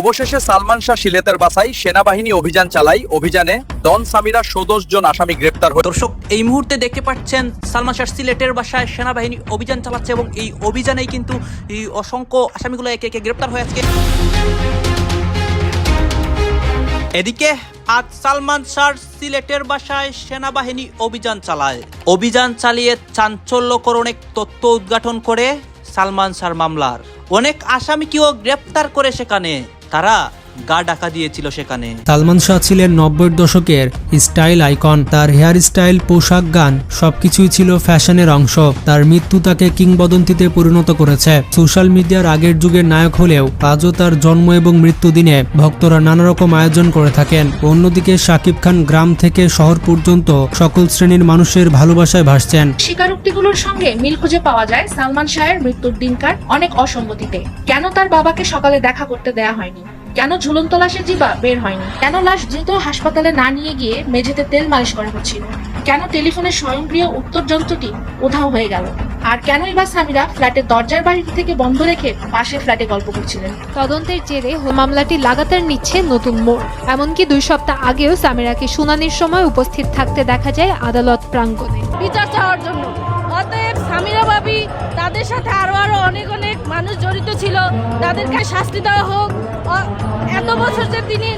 অবশেষে সালমান শাহ সিলেতের বাসায় সেনাবাহিনী অভিযান চালায়। অভিযানে ডন সামিরা সদস্য জন আসামি গ্রেপ্তার হয়ে দর্শক, এই মুহূর্তে দেখতে পাচ্ছেন সালমান শাহ সিলেটের বাসায় সেনাবাহিনী অভিযান চালাচ্ছে এবং এই অভিযানেই কিন্তু এই অসংখ্য আসামিগুলো একে একে গ্রেপ্তার হয়ে আজকে। এদিকে আজ সালমান শাহ সিলেটের বাসায় সেনাবাহিনী অভিযান চালায়। অভিযান চালিয়ে চাঞ্চল্যকর অনেক তথ্য উদ্ঘাটন করে সালমান শাহর মামলার। অনেক আসামিকেও গ্রেপ্তার করে সেখানে। তারা গা ডাকা দিয়েছিল সেখানে। সালমান শাহ ছিলেন নব্বই দশকের স্টাইল আইকন। তার হেয়ার স্টাইল পোশাক গান সবকিছুই ছিল ফ্যাশনের অংশ। তার মৃত্যু তাকে কিংবদন্তিতে পরিণত করেছে। সোশ্যাল মিডিয়ার আগের যুগের নায়ক হলেও আজও তার জন্ম এবং মৃত্যু দিনে ভক্তরা নানা রকম আয়োজন করে থাকেন। অন্যদিকে শাকিব খান গ্রাম থেকে শহর পর্যন্ত সকল শ্রেণির মানুষের ভালোবাসায় ভাসছেন। স্বীকারোক্তিগুলোর সঙ্গে মিল খুঁজে পাওয়া যায় সালমান শাহের মৃত্যুর দিনকার অনেক অসঙ্গতিতে। কেন তার বাবাকে সকালে দেখা করতে দেয়া হয়নি? কেন ঝুলন্ত লাশের জিবা বের হয়নি? কেন লাশ দ্রুত হাসপাতালে না নিয়ে গিয়ে মেঝেতে তেল মালিশ করা হচ্ছিল? কেন টেলিফোনের স্বয়ংক্রিয় উত্তর যন্ত্রটি উধাও হয়ে গেল? আর কেনই বা স্বামীরা ফ্ল্যাটের দরজার বাইরে থেকে বন্ধ রেখে পাশের ফ্ল্যাটে গল্প করছিলেন? তদন্তের জেরে মামলাটি লাগাতার নিচ্ছে নতুন মোড়। এমনকি দুই সপ্তাহ আগেও সামিরাকে শুনানির সময় উপস্থিত থাকতে দেখা যায় আদালত প্রাঙ্গণে। বিচার চাওয়ার জন্য। সামিরা ভাবি তাদের সাথে আরও আরও অনেক অনেক মানুষ জড়িত ছিল। তাদেরকে শাস্তি দেওয়া হোক। এত বছর যে তিনি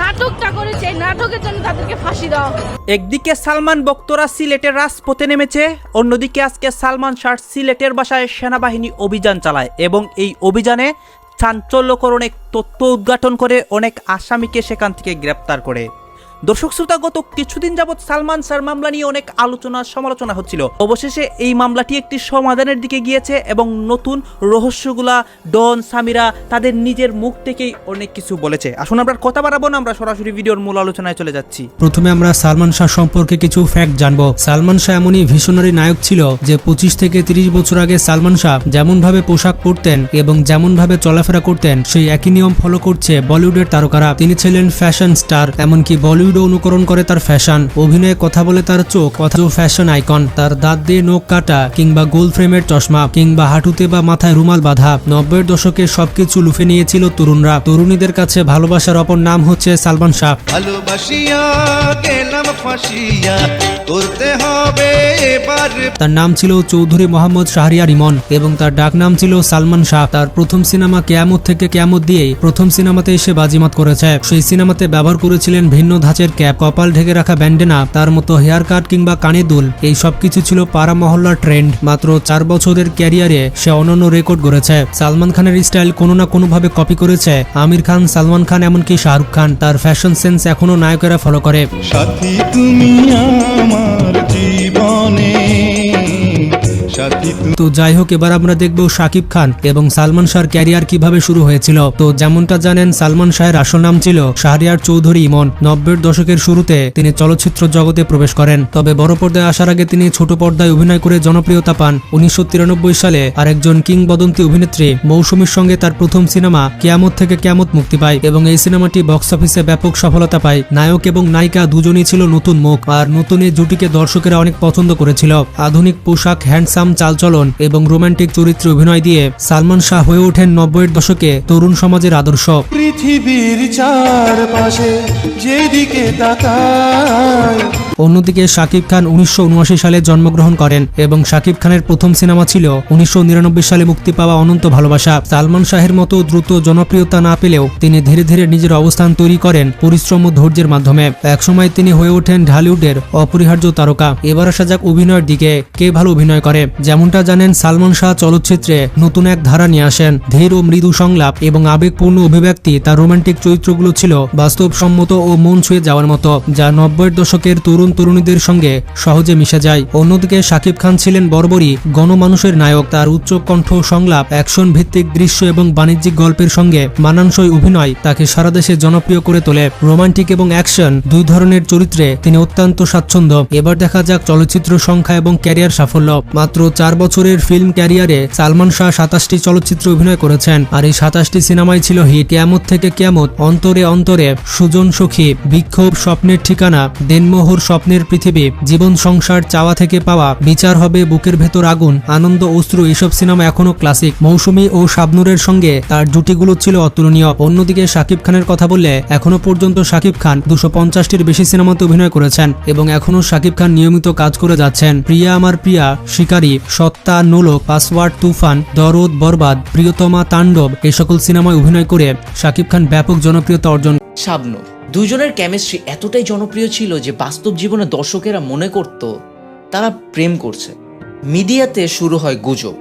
নাটকটা করেছে নাটকের জন্য তাদেরকে ফাঁসি দেওয়া হোক। একদিকে সালমান বক্তরা সিলেটের রাজপথে নেমেছে, অন্যদিকে আজকে সালমান শাহ সিলেটের বাসায় সেনাবাহিনী অভিযান চালায় এবং এই অভিযানে চাঞ্চল্যকর অনেক তথ্য উদ্ঘাটন করে অনেক আসামিকে সেখান থেকে গ্রেপ্তার করে। দর্শক শ্রোতা, গত কিছুদিন যাবৎ সালমান স্যার মামলা নিয়ে অনেক আলোচনা, সমালোচনা হচ্ছিল। অবশেষে এই মামলাটি একটি সমাধানের দিকে গিয়েছে এবং নতুন রহস্যগুলা ডন, সামিরা তাদের নিজের মুখ থেকেই অনেক কিছু বলেছে। আসুন আমরা কথা বাড়াবো না, আমরা সরাসরি ভিডিওর মূল আলোচনায় চলে যাচ্ছি। প্রথমে আমরা সালমান শাহ সম্পর্কে কিছু ফ্যাক্ট জানব। সালমান শাহ এমনই ভিশনারি নায়ক ছিল যে পঁচিশ থেকে তিরিশ বছর আগে সালমান শাহ যেমন ভাবে পোশাক পরতেন এবং যেমন ভাবে চলাফেরা করতেন, সেই একই নিয়ম ফলো করছে বলিউডের তারকারা। তিনি ছিলেন ফ্যাশন স্টার এমনকি বলিউডও অনুকরণ করে তার ফ্যাশন অভিনয়ে কথা বলে তার চোখ কথা ফ্যাশন আইকন তার দাঁত দিয়ে নখ কাটা কিংবা গোল ফ্রেমের চশমা কিংবা হাঁটুতে বা মাথায় রুমাল বাঁধা নব্বইয়ের দশকে সবকিছু লুফে নিয়েছিল তরুণরা। তরুণীদের কাছে ভালোবাসার অপর নাম হচ্ছে সালমান শাহ। তার নাম ছিল চৌধুরী মোহাম্মদ শাহরিয়ার ইমন এবং তার ডাক নাম ছিল সালমান শাহ। তার প্রথম সিনেমা কেয়ামত থেকে কেয়ামত দিয়ে প্রথম সিনেমাতে এসে বাজিমাত করেছে। সেই সিনেমাতে ব্যবহার করেছিলেন ভিন্ন ধাঁচের ক্যাপ, কপাল ঢেকে রাখা ব্যান্ডেনা, তার মতো হেয়ার কাট কিংবা কানে দুল, এই সব কিছু ছিল পাড়া মহল্লার ট্রেন্ড মাত্র চার বছরের ক্যারিয়ারে সে অনন্য রেকর্ড গড়েছে। সালমান খানের স্টাইল কোনো না কোনোভাবে কপি করেছে। আমির খান, সালমান খান, এমনকি শাহরুখ খান, তার ফ্যাশন সেন্স এখনও নায়কেরা ফলো করে। সাথী, তুমি আমার জীবনে তো যাই হোক, এবার আমরা দেখব শাকিব খান এবং সালমান শাহর ক্যারিয়ার কীভাবে শুরু হয়েছিল। তো যেমনটা জানেন, সালমান শাহের আসল নাম ছিল শাহরিয়ার চৌধুরী ইমন। নব্বইয়ের দশকের শুরুতে তিনি চলচ্চিত্র জগতে প্রবেশ করেন। তবে বড় পর্দায় আসার আগে তিনি ছোট পর্দায় অভিনয় করে জনপ্রিয়তা পান। উনিশশো সালে আরেকজন কিংবদন্তি অভিনেত্রী মৌসুমীর সঙ্গে তার প্রথম সিনেমা কেয়ামত থেকে কেয়ামত মুক্তি পায় এবং এই সিনেমাটি বক্স অফিসে ব্যাপক সফলতা পায়। নায়ক এবং নায়িকা দুজনই ছিল নতুন মুখ, আর নতুন এই জুটিকে দর্শকেরা অনেক পছন্দ করেছিল। আধুনিক পোশাক, হ্যান্ডসাম চালচলন এবং রোমান্টিক চরিত্রে অভিনয় দিয়ে সালমান শাহ হয়ে ওঠেন নব্বইয়ের দশকে তরুণ সমাজের আদর্শ। পৃথিবীর চারপাশে যেদিকে অন্যদিকে শাকিব খান উনিশশো উনআশি সালে জন্মগ্রহণ করেন এবং শাকিব খানের প্রথম সিনেমা ছিল উনিশশো নিরানব্বই সালে মুক্তি পাওয়া অনন্ত ভালোবাসা। সালমান শাহের মতো দ্রুত জনপ্রিয়তা না পেলেও তিনি ধীরে ধীরে নিজের অবস্থান তৈরি করেন পরিশ্রম ও ধৈর্যের মাধ্যমে। একসময় তিনি হয়ে ওঠেন ঢালিউডের অপরিহার্য তারকা। এবার আসা যাক অভিনয়ের দিকে কে ভালো অভিনয় করে? যেমনটা জানেন সালমান শাহ চলচ্চিত্রে নতুন এক ধারা নিয়ে আসেন। ধীর ও মৃদু সংলাপ এবং আবেগপূর্ণ অভিব্যক্তি তার রোমান্টিক চরিত্রগুলো ছিল বাস্তবসম্মত ও মন ছুঁয়ে যাওয়ার মতো, যা নব্বইয়ের দশকের তরুণ তরুণীদের সঙ্গে সহজে মিশে যায়। অন্যদিকে শাকিব খান ছিলেন বর্বরই গণমানুষের নায়ক। তার উচ্চ কণ্ঠ সংলাপ অ্যাকশন ভিত্তিক দৃশ্য এবং বাণিজ্যিক গল্পের সঙ্গে মানানসই অভিনয় তাকে সারা দেশে জনপ্রিয় করে তোলে। রোমান্টিক এবং অ্যাকশন দুই ধরনের চরিত্রে তিনি অত্যন্ত স্বাচ্ছন্দ্য। এবার দেখা যাক চলচ্চিত্র সংখ্যা এবং ক্যারিয়ার সাফল্য। মাত্র চার বছরের ফিল্ম ক্যারিয়ারে সালমান শাহ সাতাশটি চলচ্চিত্র অভিনয় করেছেন। আর এই সাতাশটি সিনেমাই ছিল হিট কেয়ামত থেকে কেয়ামত, অন্তরে অন্তরে সুজন সখী, বিক্ষোভ স্বপ্নের ঠিকানা, দেনমোহর স্বপ্নের পৃথিবী, জীবন সংসার চাওয়া থেকে পাওয়া, বিচার হবে বুকের ভেতর আগুন, আনন্দ, অশ্রু এইসব সিনেমা এখনও ক্লাসিক মৌসুমী ও শাবনুরের সঙ্গে তার জুটিগুলো ছিল অতুলনীয়। অন্যদিকে শাকিব খানের কথা বললে, এখনও পর্যন্ত শাকিব খান দুশো পঞ্চাশটির বেশি সিনেমাতে অভিনয় করেছেন এবং এখনও শাকিব খান নিয়মিত কাজ করে যাচ্ছেন। প্রিয়া আমার প্রিয়া, শিকারী সত্তা নোলক পাসওয়ার্ড, তুফান, দরদ, বরবাদ, প্রিয়তমা, তাণ্ডব এই সকল সিনেমায় অভিনয় করে শাকিব খান ব্যাপক জনপ্রিয়তা অর্জন শাবনূর, দুজনের কেমিস্ট্রি এতটাই জনপ্রিয় ছিল যে বাস্তব জীবনে দর্শকেরা মনে করত তারা প্রেম করছে। মিডিয়াতে শুরু হয় গুজব।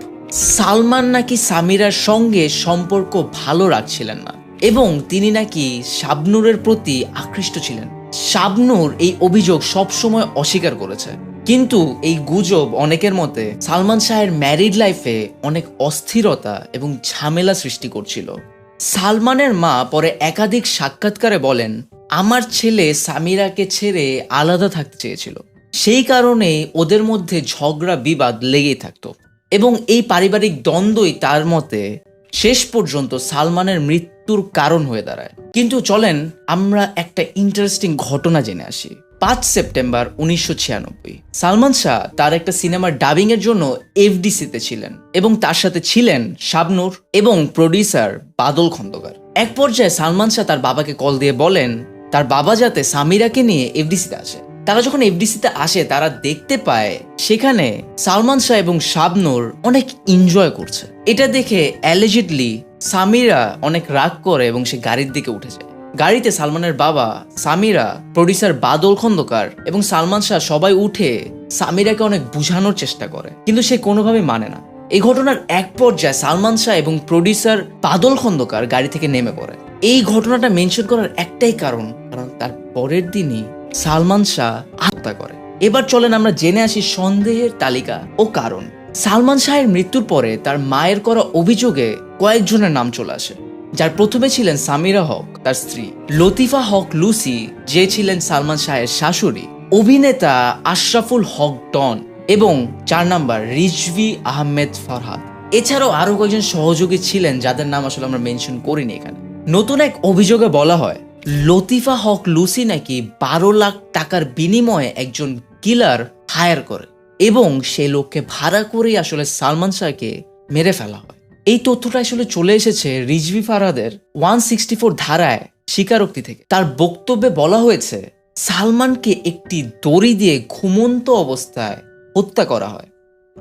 সালমান নাকি সামিরার সঙ্গে সম্পর্ক ভালো রাখছিলেন না এবং তিনি নাকি শাবনূরের প্রতি আকৃষ্ট ছিলেন। শাবনূর এই অভিযোগ সবসময় অস্বীকার করেছে। কিন্তু এই গুজব অনেকের মতে সালমান শাহের ম্যারিড লাইফে অনেক অস্থিরতা এবং ঝামেলা সৃষ্টি করছিল। সালমানের মা পরে একাধিক সাক্ষাৎকারে বলেন, আমার ছেলে সামিরাকে ছেড়ে আলাদা থাকতে চেয়েছিল। সেই কারণেই ওদের মধ্যে ঝগড়া, বিবাদ লেগেই থাকতো। এবং এই পারিবারিক দ্বন্দ্বই তার মতে শেষ পর্যন্ত সালমানের মৃত্যুর কারণ হয়ে দাঁড়ায়। কিন্তু চলেন, আমরা একটা ইন্টারেস্টিং ঘটনা জেনে আসি। পাঁচ সেপ্টেম্বর উনিশশো ছিয়ানব্বই। সালমান শাহ তার একটা সিনেমার ডাবিং এর জন্য এফডিসিতে ছিলেন এবং তার সাথে ছিলেন শাবনূর এবং প্রডিউসার বাদল খন্দকার। এক পর্যায়ে সালমান শাহ তার বাবাকে কল দিয়ে বলেন, তার বাবা যাতে সামিরাকে নিয়ে এফডিসিতে আসে। তারা যখন এফডিসিতে আসে, তারা দেখতে পায় সেখানে সালমান শাহ এবং শাবনূর অনেক এনজয় করছে। এটা দেখে অ্যালিজিডলি সামিরা অনেক রাগ করে এবং সে গাড়ির দিকে উঠে যায়। গাড়িতে সালমানের বাবা, সামিরা, প্রডিউসার বাদল খন্দকার এবং সালমান শাহ সবাই উঠে সামিরাকে অনেক বুঝানোর চেষ্টা করে। কিন্তু সে কোনোভাবে মানে না। এই ঘটনার এক পর্যায়ে সালমান শাহ এবং প্রডিউসার বাদল খন্দকার গাড়ি থেকে নেমে পড়ে। এই ঘটনাটা মেনশন করার একটাই কারণ কারণ তার পরের দিনই সালমান শাহ আত্মহত্যা করে। এবার চলেন আমরা জেনে আসি সন্দেহের তালিকা ও কারণ। সালমান শাহের মৃত্যুর পরে তার মায়ের করা অভিযোগে কয়েকজনের নাম চলে আসে। যার প্রথমে ছিলেন সামিরা হক, তার স্ত্রী লতিফা হক লুসি, যে ছিলেন সালমান শাহের শাশুড়ি, অভিনেতা আশরাফুল হক ডন এবং চার নাম্বার রিজভি আহমেদ ফরহাদ। এছাড়াও আরও কয়েকজন সহযোগী ছিলেন যাদের নাম আসলে আমরা মেনশন করিনি এখানে। নতুন এক অভিযোগে বলা হয়, লতিফা হক লুসি নাকি বারো লাখ টাকার বিনিময়ে একজন কিলার হায়ার করে এবং সেই লোককে ভাড়া করেই আসলে সালমান শাহকে মেরে ফেলা হয়। এই তথ্যটা আসলে চলে এসেছে রিজভি ফারাদের ওয়ান সিক্সটি ফোর ধারায় স্বীকারোক্তি থেকে। তার বক্তব্যে বলা হয়েছে, সালমানকে একটি দড়ি দিয়ে ঘুমন্ত অবস্থায় হত্যা করা হয়।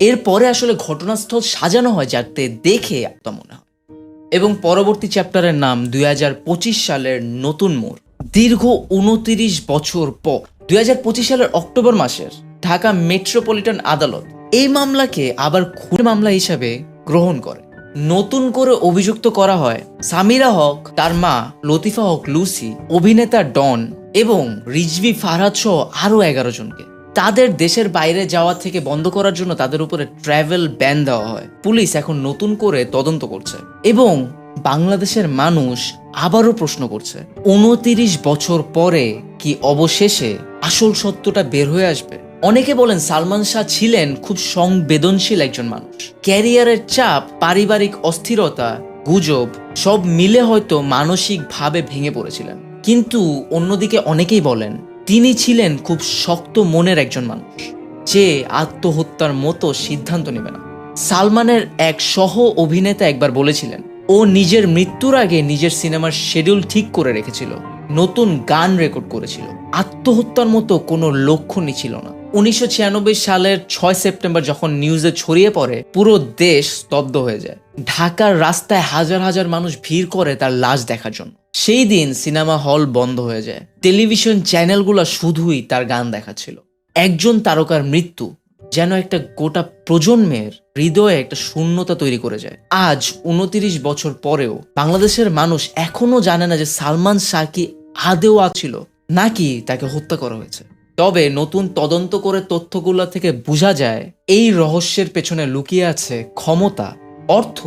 এরপরে আসলে ঘটনাস্থল সাজানো হয় যাতে দেখে মনে হয়। এবং পরবর্তী চ্যাপ্টারের নাম দুই হাজার পঁচিশ সালের নতুন মোড়। দীর্ঘ উনতিরিশ বছর পর, দুই হাজার পঁচিশ সালের অক্টোবর মাসের ঢাকা মেট্রোপলিটন আদালত এই মামলাকে আবার খুন মামলা হিসাবে গ্রহণ করে। নতুন করে অভিযুক্ত করা হয় সামিরা হক, তার মা লতিফা হক লুসি, অভিনেতা ডন এবং রিজভি ফারহাদ সহ আরও এগারো জনকে। তাদের দেশের বাইরে যাওয়া থেকে বন্ধ করার জন্য তাদের উপরে ট্রাভেল ব্যান দেওয়া হয়। পুলিশ এখন নতুন করে তদন্ত করছে এবং বাংলাদেশের মানুষ আবারও প্রশ্ন করছে, উনতিরিশ বছর পরে কি অবশেষে আসল সত্যটা বের হয়ে আসবে? অনেকে বলেন সালমান শাহ ছিলেন খুব সংবেদনশীল একজন মানুষ। ক্যারিয়ারের চাপ, পারিবারিক অস্থিরতা, গুজব, সব মিলে হয়তো মানসিকভাবে ভেঙে পড়েছিলেন। কিন্তু অন্যদিকে অনেকেই বলেন, তিনি ছিলেন খুব শক্ত মনের একজন মানুষ। যে আত্মহত্যার মতো সিদ্ধান্ত নেবে না। সালমানের এক সহ অভিনেতা একবার বলেছিলেন, ও নিজের মৃত্যুর আগে নিজের সিনেমার শেডিউল ঠিক করে রেখেছিল, নতুন গান রেকর্ড করেছিল। আত্মহত্যার মতো কোনো লক্ষ্যণই ছিল না। উনিশশো ছিয়ানব্বই সালের ছয় সেপ্টেম্বর যখন নিউজে ছড়িয়ে পড়ে, পুরো দেশ স্তব্ধ হয়ে যায়। ঢাকার রাস্তায় হাজার হাজার মানুষ ভিড় করে তার লাশ দেখার জন্য। সেই দিন সিনেমা হল বন্ধ হয়ে যায়। টেলিভিশন চ্যানেলগুলো শুধুই তার গান দেখাচ্ছিল। একজন তারকার মৃত্যু যেন একটা গোটা প্রজন্মের হৃদয়ে একটা শূন্যতা তৈরি করে যায়। আজ, উনতিরিশ বছর পরেও বাংলাদেশের মানুষ এখনও জানে না যে সালমান শাহ কি আদেও আছিল নাকি তাকে হত্যা করা হয়েছে। তবে নতুন তদন্ত করে তথ্যগুলো থেকে বোঝা যায়, এই রহস্যের পেছনে লুকিয়ে আছে ক্ষমতা, অর্থ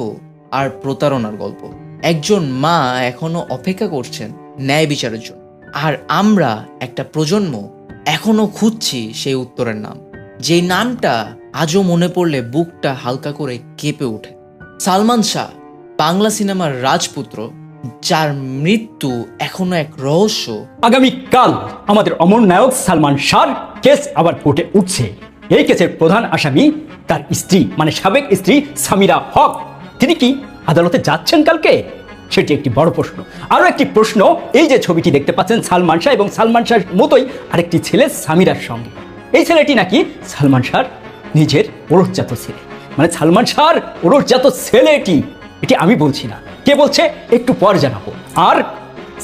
আর প্রতারণার গল্প। একজন মা এখনও অপেক্ষা করছেন ন্যায় বিচারের জন্য। আর আমরা একটা প্রজন্ম এখনও খুঁজছি সেই উত্তরের নাম। যেই নামটা আজও মনে পড়লে বুকটা হালকা করে কেঁপে ওঠে। সালমান শাহ, বাংলা সিনেমার রাজপুত্র যার মৃত্যু এখনও এক রহস্য। আগামীকাল আমাদের অমর নায়ক সালমান শাহ কেস আবার কোর্টে উঠছে। এই কেসের প্রধান আসামি তার স্ত্রী মানে সাবেক স্ত্রী সামিরা হক। তিনি কি আদালতে যাচ্ছেন কালকে? সেটি একটি বড় প্রশ্ন। আরও একটি প্রশ্ন, এই যে ছবিটি দেখতে পাচ্ছেন সালমান শাহ এবং সালমান শাহর মতোই আরেকটি ছেলে সামিরার সঙ্গে। এই ছেলেটি নাকি সালমান শাহর নিজের ওরসজাত ছেলে। মানে সালমান শাহর ওরসজাত ছেলে এটি এটি আমি বলছি না। কে বলছে? একটু পর জানাব। আর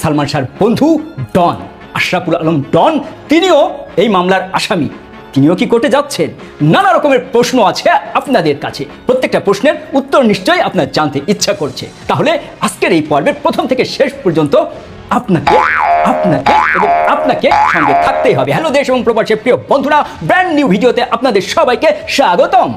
সালমান শাহর বন্ধু ডন, আশরাফুল আলম ডন, তিনিও এই মামলার আসামি। তিনিও কি কোর্টে যাচ্ছেন? নানা রকমের প্রশ্ন আছে আপনাদের কাছে। প্রত্যেকটা প্রশ্নের উত্তর নিশ্চয়ই আপনার জানতে ইচ্ছা করছে। তাহলে আজকের এই পর্বের প্রথম থেকে শেষ পর্যন্ত আপনাকে আপনাকে এবং আপনাকে সঙ্গে থাকতেই হবে। হ্যালো, দেশ এবং প্রবাসের প্রিয় বন্ধুরা ব্র্যান্ড নিউ ভিডিওতে আপনাদের সবাইকে স্বাগতম।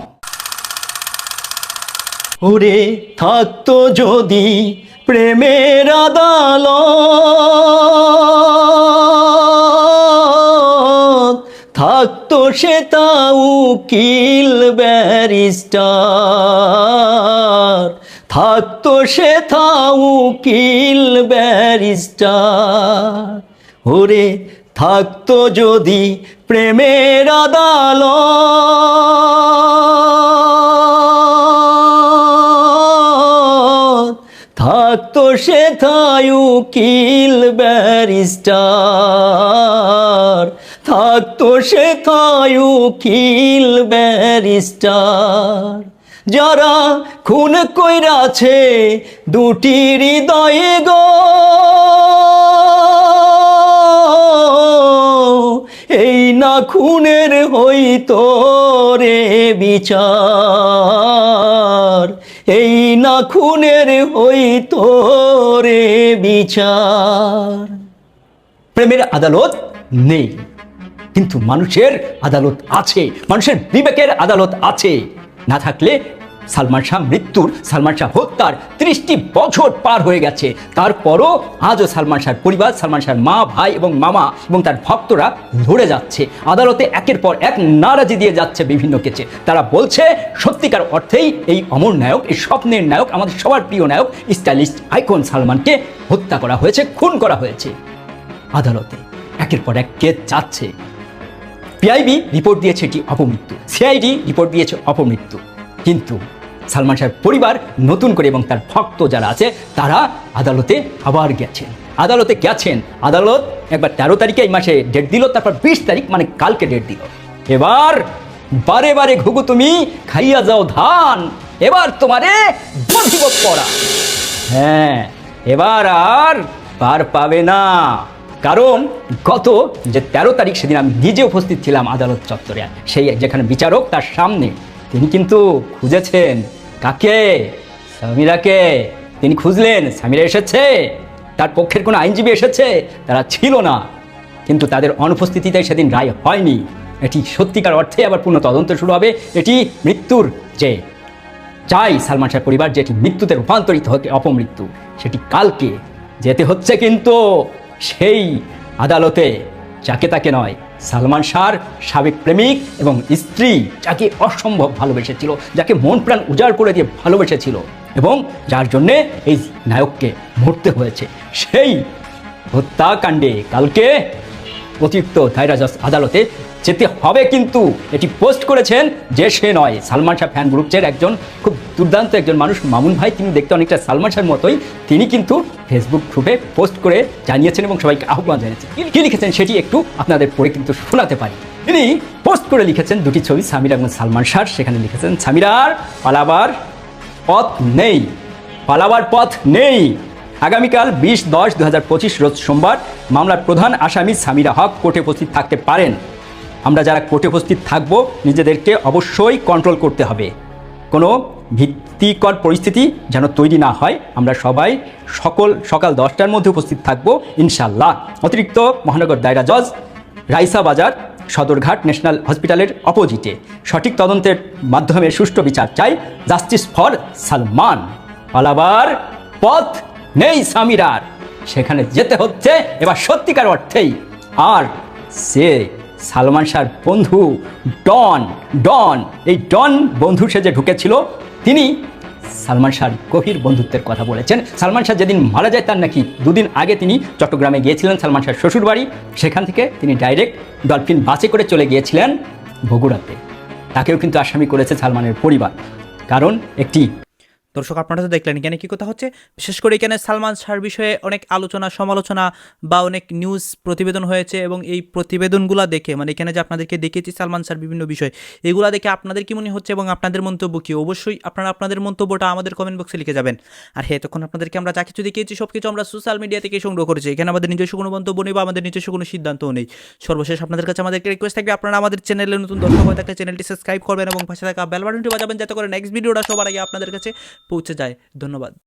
ওরে থাকতো যদি প্রেমের আদালত। থাকতো সে তাও কিল ব্যারিস্টার। থাকতো সে তাও কিল ব্যারিস্টার। ওরে থাকতো যদি প্রেমের আদালত। থাকতো সে থায়ু কিল ব্যারিস্টার। থাকতো সে থায়ু ব্যারিস্টার। যারা খুন কইরাছে, দুটি হৃদয়ে গো না খুনের হইতো রে বিচার। এই না খুনের হইতো রে বিচার। প্রেমের আদালত নেই, কিন্তু মানুষের আদালত আছে, মানুষের বিবেকের আদালত আছে। না থাকলে সালমান শাহ মৃত্যুর, সালমান শাহ হত্যার ত্রিশটি বছর পার হয়ে গেছে। তারপরও আজও সালমান শাহর পরিবার, সালমান শাহর মা, ভাই এবং মামা এবং তার ভক্তরা লড়ে যাচ্ছে। আদালতে একের পর এক নারাজি দিয়ে যাচ্ছে বিভিন্ন কেচে। তারা বলছে, সত্যিকার অর্থেই এই অমর নায়ক, এই স্বপ্নের নায়ক, আমাদের সবার প্রিয় নায়ক, স্টাইলিস্ট আইকন সালমানকে হত্যা করা হয়েছে, খুন করা হয়েছে। আদালতে একের পর এক কেস যাচ্ছে পিআইবি রিপোর্ট দিয়েছে এটি অপমৃত্যু। সিআইডি রিপোর্ট দিয়েছে অপমৃত্যু। কিন্তু সালমান শাহের পরিবার নতুন করে এবং তার ভক্ত যারা আছে, তারা আদালতে আবার গেছেন। আদালতে গেছেন। আদালত একবার তেরো তারিখে এই মাসে ডেট দিল, তারপর বিশ তারিখ মানে কালকে ডেট দিল। এবার বারে বারে ঘুঘু তুমি খাইয়া যাও ধান, এবার তোমারে পড়া। হ্যাঁ এবার আর পার পাবে না। কারণ গত যে তেরো তারিখ সেদিন আমি নিজে উপস্থিত ছিলাম আদালত চত্বরে, সেই যেখানে বিচারক তার সামনে, তিনি কিন্তু খুঁজেছেন। কাকে? সামিরাকে। তিনি খুঁজলেন, সামিরা এসেছে। তার পক্ষের কোনো আইনজীবী এসেছে, তারা ছিল না। কিন্তু তাদের অনুপস্থিতিতে সেদিন রায় হয়নি। এটি সত্যিকার অর্থে আবার পূর্ণ তদন্ত শুরু হবে। এটি মৃত্যুর যে চাই, সালমান শাহ পরিবার যেটি মৃত্যুতে রূপান্তরিত হতে অপমৃত্যু, সেটি কালকে যেতে হচ্ছে। কিন্তু সেই আদালতে যাকে তাকে নয় সালমান শাহর সাবেক প্রেমিক এবং স্ত্রী যাকে অসম্ভব ভালোবেসেছিল, যাকে মন প্রাণ উজাড় করে দিয়ে ভালোবেসেছিল এবং যার জন্যে এই নায়ককে মরতে হয়েছে। সেই হত্যাকাণ্ডে কালকে অতিরিক্ত দায়রা আদালতে যেতে হবে কিন্তু এটি পোস্ট করেছেন যে সে নয়। সালমান শাহ ফ্যান গ্রুপের একজন খুব দুর্দান্ত একজন মানুষ। মামুন ভাই, তিনি দেখতে অনেকটা সালমান শাহের মতোই। তিনি কিন্তু ফেসবুক গ্রুপে পোস্ট করে জানিয়েছেন এবং সবাইকে আহ্বান জানিয়েছেন। কি- লিখেছেন সেটি একটু আপনাদের পড়ে কিন্তু শোনাতে পারি। তিনি পোস্ট করে লিখেছেন দুটি ছবি, সামিরা এবং সালমান শাহ। সেখানে লিখেছেন, সামিরার পালাবার পথ নেই, পালাবার পথ নেই। আগামীকাল বিশ দশ দু হাজার পঁচিশ রোজ সোমবার মামলার প্রধান আসামি সামিরা হক কোর্টে উপস্থিত থাকতে পারেন। আমরা যারা কোর্টে উপস্থিত থাকব, নিজেদেরকে অবশ্যই কন্ট্রোল করতে হবে। কোনো ভিত্তিকর পরিস্থিতি যেন তৈরি না হয়, আমরা সবাই সকল, সকাল দশটার মধ্যে উপস্থিত থাকব ইনশাল্লাহ অতিরিক্ত মহানগর দায়রা জজ, রাইসা বাজার, সদরঘাট ন্যাশনাল হসপিটালের অপোজিটে। সঠিক তদন্তের মাধ্যমে সুষ্ঠু বিচার চাই, জাস্টিস ফর সালমান। পালাবার পথ নেই সামিরার। সেখানে যেতে হচ্ছে, এবার সত্যিকার অর্থেই। আর সে সালমান শাহর বন্ধু, ডন ডন, এই ডন বন্ধু সে যে ঢুকেছিল তিনি সালমান শাহর গভীর বন্ধুত্বের কথা বলেছেন। সালমান শাহ যেদিন মারা যায়, তার নাকি দুদিন আগে তিনি চট্টগ্রামে গিয়েছিলেন, সালমান শাহর শ্বশুরবাড়ি। সেখান থেকে তিনি ডাইরেক্ট ডলফিন বাসে করে চলে গিয়েছিলেন বগুড়াতে। তাকেও কিন্তু আসামি করেছে সালমানের পরিবার। কারণ একটি দর্শক, আপনারা তো দেখলেন এখানে কি কথা হচ্ছে। বিশেষ করে এখানে সালমান শাহর বিষয়ে অনেক আলোচনা, সমালোচনা বা অনেক নিউজ প্রতিবেদন হয়েছে এবং এই প্রতিবেদনগুলো দেখে মানে এখানে যে আপনাদেরকে দেখেছি সালমান শাহর বিভিন্ন বিষয়, এগুলা দেখে আপনাদের কি মনে হচ্ছে এবং আপনাদের মন্তব্য কি? অবশ্যই আপনারা আপনাদের মন্তব্যটা আমাদের কমেন্ট বক্সে লিখে যাবেন। আর হ্যাঁ তখন আপনাদেরকে আমরা যা কিছু দেখিয়েছি সব কিছু আমরা সোশ্যাল মিডিয়া থেকে সংগ্রহ করেছি। এখানে আমাদের নিজস্ব কোনো মন্তব্য নেই বা আমাদের নিজস্ব কোনো সিদ্ধান্তও নেই। সর্বশেষ আপনাদের কাছে আমাদেরকে রিকোয়েস্ট থাকবে, আপনারা আমাদের চ্যানেলে নতুন দর্শক হয়ে থাকলে চ্যানেলটি সাবস্ক্রাইব করবেন এবং পাশে থাকা বেল বাটনটি বাজাবেন, যাতে করে নেক্সট ভিডিওটা সবার আগে আপনাদের কাছে পৌঁছে যায়। ধন্যবাদ।